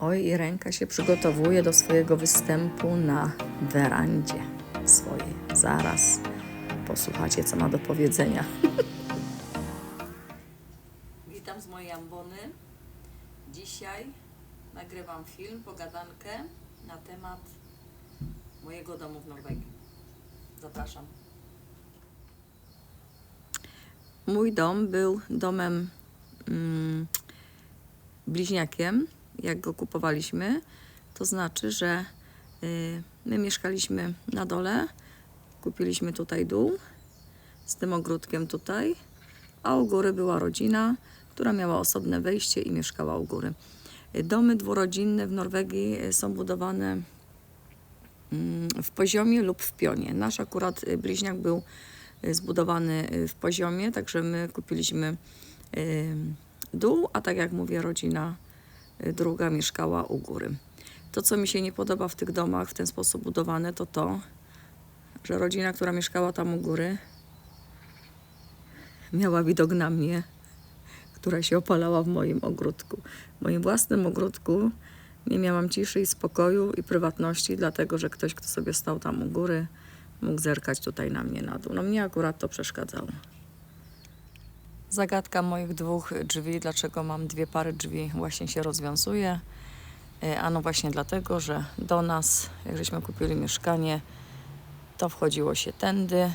Oj, i ręka się przygotowuje do swojego występu na werandzie swojej. Zaraz posłuchacie, co ma do powiedzenia. Witam z mojej ambony. Dzisiaj nagrywam film, pogadankę na temat mojego domu w Norwegii. Zapraszam. Mój dom był domem mm, bliźniakiem, jak go kupowaliśmy. To znaczy, że y, my mieszkaliśmy na dole, kupiliśmy tutaj dół z tym ogródkiem tutaj, a u góry była rodzina, która miała osobne wejście i mieszkała u góry. Domy dwurodzinne w Norwegii y, są budowane mm, w poziomie lub w pionie. Nasz akurat y, bliźniak był zbudowany w poziomie, także my kupiliśmy dół, a tak jak mówię, rodzina druga mieszkała u góry. To, co mi się nie podoba w tych domach w ten sposób budowane, to to, że rodzina, która mieszkała tam u góry, miała widok na mnie, która się opalała w moim ogródku. W moim własnym ogródku nie miałam ciszy i spokoju i prywatności, dlatego że ktoś, kto sobie stał tam u góry, mógł zerkać tutaj na mnie na dół. No mnie akurat to przeszkadzało. Zagadka moich dwóch drzwi, dlaczego mam dwie pary drzwi, właśnie się rozwiązuje. E, Ano właśnie dlatego, że do nas, jak żeśmy kupili mieszkanie, to wchodziło się tędy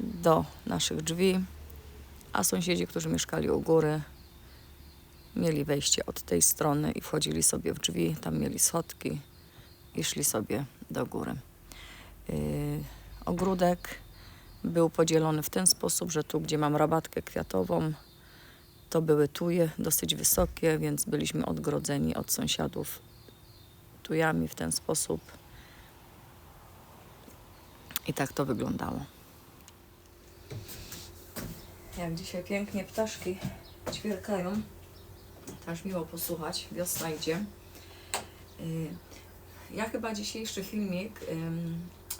do naszych drzwi, a sąsiedzi, którzy mieszkali u góry, mieli wejście od tej strony i wchodzili sobie w drzwi, tam mieli schodki i szli sobie do góry. Yy, ogródek był podzielony w ten sposób, że tu, gdzie mam rabatkę kwiatową, to były tuje dosyć wysokie, więc byliśmy odgrodzeni od sąsiadów tujami w ten sposób. I tak to wyglądało. Jak dzisiaj pięknie ptaszki ćwierkają, też miło posłuchać, wiosna idzie. Y, Ja chyba dzisiejszy filmik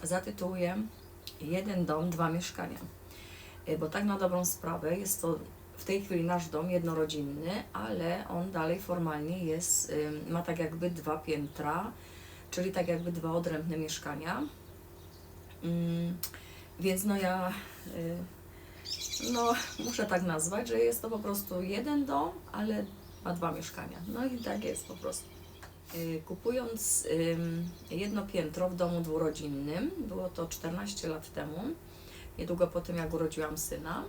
zatytułuję Jeden dom, dwa mieszkania. Y, Bo tak na dobrą sprawę jest to w tej chwili nasz dom jednorodzinny, ale on dalej formalnie jest, ma tak jakby dwa piętra, czyli tak jakby dwa odrębne mieszkania. Ym, Więc no ja y, no muszę tak nazwać, że jest to po prostu jeden dom, ale ma dwa mieszkania. No i tak jest po prostu. Y, Kupując jedno piętro w domu dwurodzinnym, było to 14 lat temu, niedługo po tym jak urodziłam syna,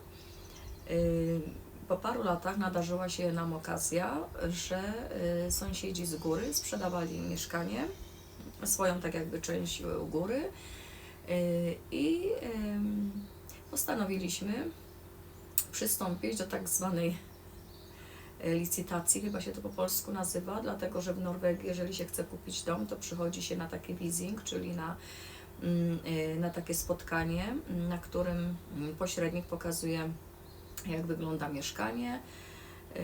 y, po paru latach nadarzyła się nam okazja, że y, sąsiedzi z góry sprzedawali mieszkanie, swoją tak jakby część u góry i postanowiliśmy przystąpić do tak zwanej licytacji, chyba się to po polsku nazywa, dlatego że w Norwegii, jeżeli się chce kupić dom, to przychodzi się na taki leasing, czyli na, mm, e, na takie spotkanie, mm, na którym mm, pośrednik pokazuje, jak wygląda mieszkanie. e,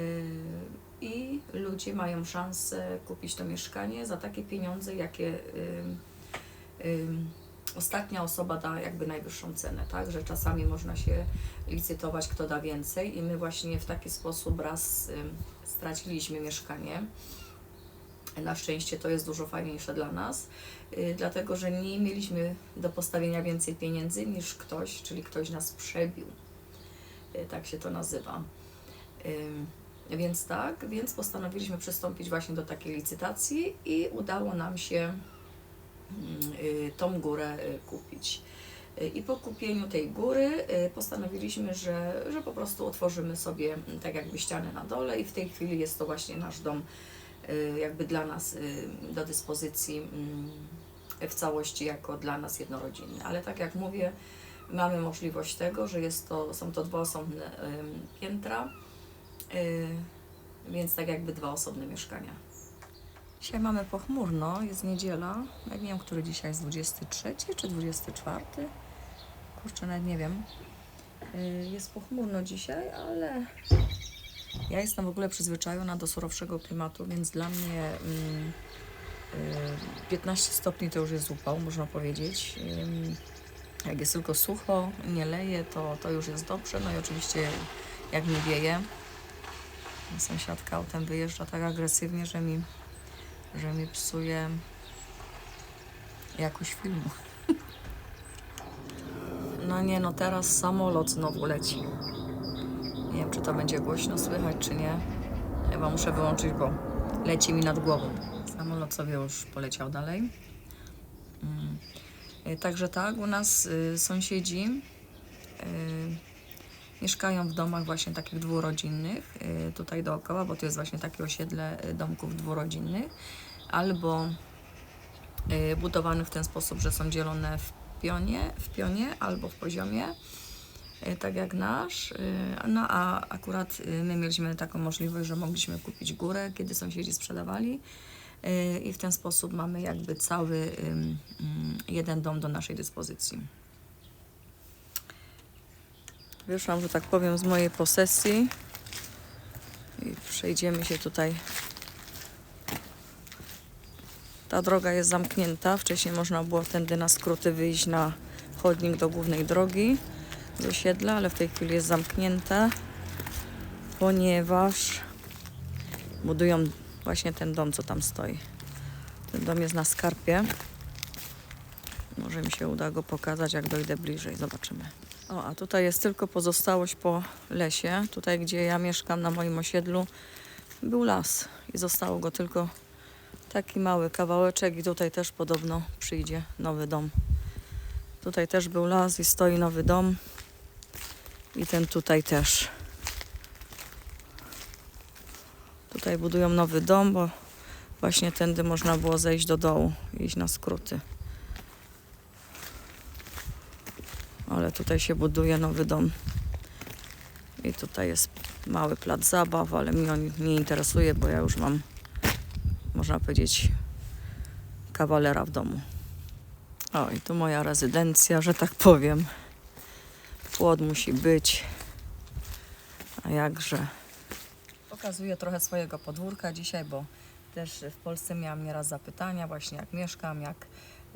I ludzie mają szansę kupić to mieszkanie za takie pieniądze, jakie ostatnia osoba da jakby najwyższą cenę, tak? Że czasami można się licytować, kto da więcej i my właśnie w taki sposób raz straciliśmy mieszkanie. Na szczęście to jest dużo fajniejsze dla nas, y, dlatego że nie mieliśmy do postawienia więcej pieniędzy niż ktoś, czyli ktoś nas przebił. Y, tak się to nazywa. Więc tak, więc postanowiliśmy przystąpić właśnie do takiej licytacji i udało nam się tą górę y, kupić. Y, I po kupieniu tej góry y, postanowiliśmy, że, że po prostu otworzymy sobie mm, tak jakby ścianę na dole i w tej chwili jest to właśnie nasz dom y, jakby dla nas y, do dyspozycji mm, w całości jako dla nas jednorodzinny. Ale tak jak mówię, mamy możliwość tego, że jest to, są to dwa osobne piętra, y, więc tak jakby dwa osobne mieszkania. Dzisiaj mamy pochmurno, jest niedziela. Ja nie wiem, który dzisiaj jest 23 czy 24. Kurczę, nawet nie wiem. Y, Jest pochmurno dzisiaj, ale ja jestem w ogóle przyzwyczajona do surowszego klimatu, więc dla mnie mm, y, 15 stopni to już jest upał, można powiedzieć. Ym, Jak jest tylko sucho, nie leje, to, to już jest dobrze. No i oczywiście jak nie wieje, sąsiadka autem wyjeżdża tak agresywnie, że mi że mi psuje jakość filmu. No nie, no teraz samolot znowu leci. Nie wiem, czy to będzie głośno słychać, czy nie. Chyba muszę wyłączyć, bo leci mi nad głową. Samolot sobie już poleciał dalej. Mm. Y, Także tak, u nas y, sąsiedzi y, mieszkają w domach właśnie takich dwurodzinnych y, tutaj dookoła, bo tu jest właśnie takie osiedle y, domków dwurodzinnych, albo y, budowanych w ten sposób, że są dzielone w pionie, w pionie albo w poziomie, tak jak nasz. No a akurat my mieliśmy taką możliwość, że mogliśmy kupić górę, kiedy sąsiedzi sprzedawali. I w ten sposób mamy jakby cały jeden dom do naszej dyspozycji. Wyszłam, że tak powiem, z mojej posesji i przejdziemy się tutaj. Ta droga jest zamknięta. Wcześniej można było tędy na skróty wyjść na chodnik do głównej drogi z osiedla, ale w tej chwili jest zamknięta, ponieważ budują właśnie ten dom, co tam stoi. Ten dom jest na skarpie. Może mi się uda go pokazać, jak dojdę bliżej. Zobaczymy. O, a tutaj jest tylko pozostałość po lesie. Tutaj, gdzie ja mieszkam na moim osiedlu, był las i zostało go tylko taki mały kawałeczek i tutaj też podobno przyjdzie nowy dom. Tutaj też był las i stoi nowy dom i ten tutaj też. Tutaj budują nowy dom, bo właśnie tędy można było zejść do dołu i iść na skróty. Ale tutaj się buduje nowy dom. I tutaj jest mały plac zabaw, ale mnie on nie interesuje, bo ja już mam, można powiedzieć, kawalera w domu. O, i tu moja rezydencja, że tak powiem. Płot musi być. A jakże. Pokazuję trochę swojego podwórka dzisiaj, bo też w Polsce miałam nieraz zapytania właśnie jak mieszkam, jak,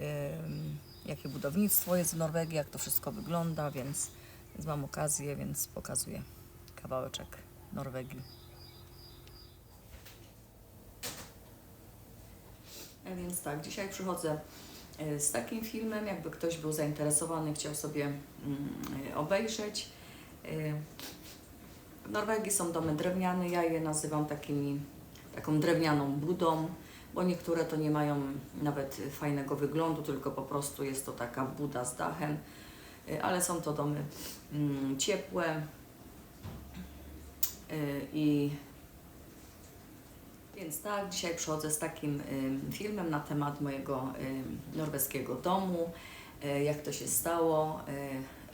ym, jakie budownictwo jest w Norwegii, jak to wszystko wygląda, więc, więc mam okazję, więc pokazuję kawałeczek Norwegii. A więc tak, dzisiaj przychodzę e, z takim filmem, jakby ktoś był zainteresowany, chciał sobie mm, e, obejrzeć. E, W Norwegii są domy drewniane, ja je nazywam takimi, taką drewnianą budą, bo niektóre to nie mają nawet fajnego wyglądu, tylko po prostu jest to taka buda z dachem, E, ale są to domy mm, ciepłe e, i więc tak, dzisiaj przychodzę z takim ym, filmem na temat mojego norweskiego domu, y, jak to się stało,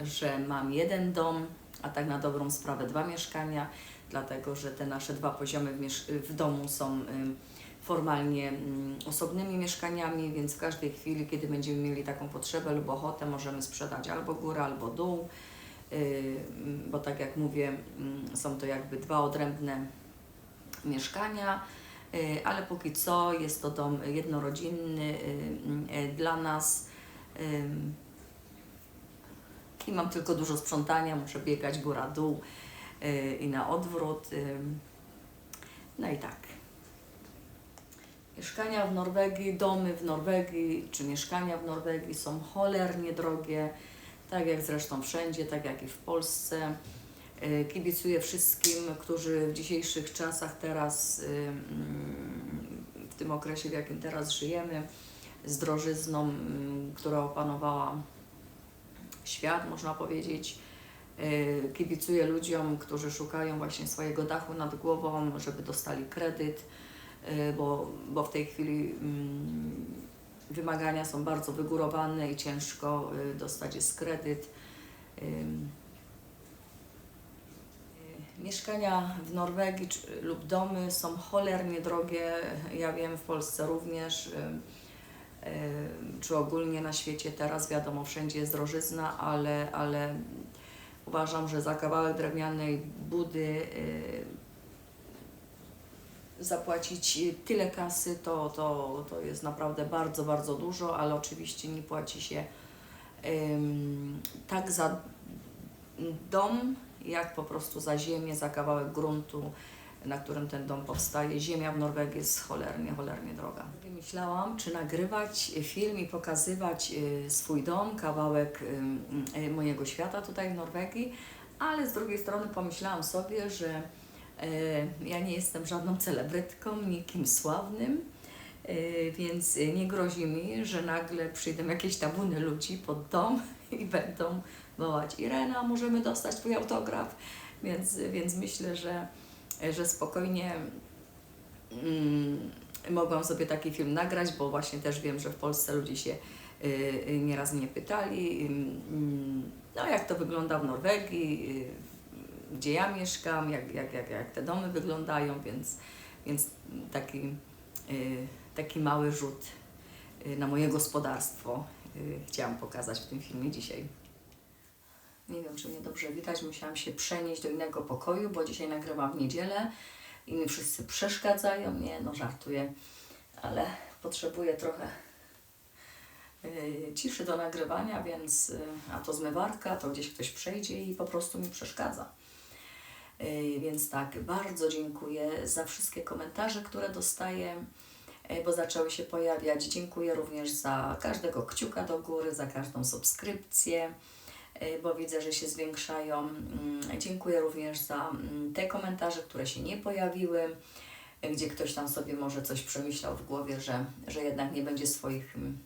y, że mam jeden dom, a tak na dobrą sprawę dwa mieszkania, dlatego że te nasze dwa poziomy w, w domu są formalnie ym, osobnymi mieszkaniami, więc w każdej chwili, kiedy będziemy mieli taką potrzebę lub ochotę, możemy sprzedać albo górę, albo dół, y, ym, bo tak jak mówię, ym, są to jakby dwa odrębne mieszkania, y, ale póki co jest to dom jednorodzinny y, y, dla nas. I mam tylko dużo sprzątania, muszę biegać góra-dół i na odwrót. No i tak. Mieszkania w Norwegii, domy w Norwegii, czy mieszkania w Norwegii są cholernie drogie, tak jak zresztą wszędzie, tak jak i w Polsce. Y, Kibicuję wszystkim, którzy w dzisiejszych czasach teraz, y, mm, w tym okresie, w jakim teraz żyjemy, z drożyzną, która opanowała świat, można powiedzieć. Y, Kibicuję ludziom, którzy szukają właśnie swojego dachu nad głową, żeby dostali kredyt, bo, bo w tej chwili mm, wymagania są bardzo wygórowane i ciężko y, dostać jest kredyt. Ym, Mieszkania w Norwegii lub domy są cholernie drogie. Ja wiem, w Polsce również, czy ogólnie na świecie teraz, wiadomo, wszędzie jest drożyzna, ale, ale uważam, że za kawałek drewnianej budy y, zapłacić tyle kasy, to, to, to jest naprawdę bardzo, bardzo dużo, ale oczywiście nie płaci się ym, tak za dom, jak po prostu za ziemię, za kawałek gruntu, na którym ten dom powstaje. Ziemia w Norwegii jest cholernie, cholernie droga. Myślałam, czy nagrywać film i pokazywać y, swój dom, kawałek y, y, mojego świata tutaj w Norwegii, ale z drugiej strony pomyślałam sobie, że y, ja nie jestem żadną celebrytką, nikim sławnym, y, więc y, nie grozi mi, że nagle przyjdą jakieś tabuny ludzi pod dom i będą wołać Irena, możemy dostać Twój autograf. Więc, więc myślę, że, że spokojnie mm, mogłam sobie taki film nagrać, bo właśnie też wiem, że w Polsce ludzie się y, y, nieraz mnie pytali, y, mm, no jak to wygląda w Norwegii, y, gdzie ja mieszkam, jak, jak, jak, jak te domy wyglądają, więc, więc taki, y, taki mały rzut y, na moje gospodarstwo y, chciałam pokazać w tym filmie dzisiaj. Nie wiem, czy mnie dobrze widać. Musiałam się przenieść do innego pokoju, bo dzisiaj nagrywam w niedzielę i mi wszyscy przeszkadzają. Nie, no żartuję, ale potrzebuję trochę ciszy do nagrywania, więc a to zmywarka, to gdzieś ktoś przejdzie i po prostu mi przeszkadza. Yy, Więc tak, bardzo dziękuję za wszystkie komentarze, które dostaję, yy, bo zaczęły się pojawiać. Dziękuję również za każdego kciuka do góry, za każdą subskrypcję y, bo widzę, że się zwiększają. Mm, Dziękuję również za mm, te komentarze, które się nie pojawiły, y, gdzie ktoś tam sobie może coś przemyślał w głowie, że, że jednak nie będzie swoich mm,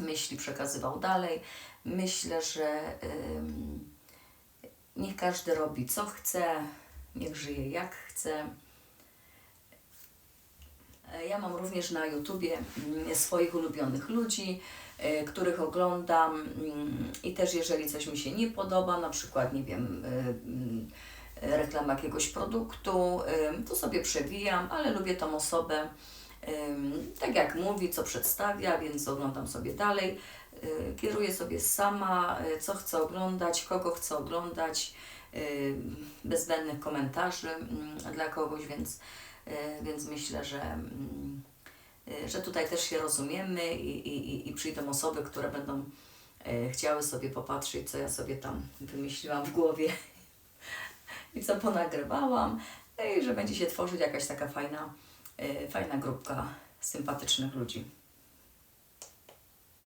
myśli przekazywał dalej. Myślę, że ym, niech każdy robi co chce, niech żyje jak chce. E, Ja mam również na YouTubie mm, swoich ulubionych ludzi, e, których oglądam mm, i też jeżeli coś mi się nie podoba, na przykład, nie wiem, e, mm, reklama jakiegoś produktu, to sobie przewijam, ale lubię tą osobę, tak jak mówi, co przedstawia, więc oglądam sobie dalej. E, Kieruję sobie sama, e, co chcę oglądać, kogo chcę oglądać, e, bez zbędnych komentarzy mm, dla kogoś, więc, więc myślę, że, mm, że tutaj też się rozumiemy i, i, i- przyjdą osoby, które będą chciały sobie popatrzeć, co ja sobie tam wymyśliłam w głowie i co ponagrywałam, no i że będzie się tworzyć jakaś taka fajna, fajna grupka sympatycznych ludzi.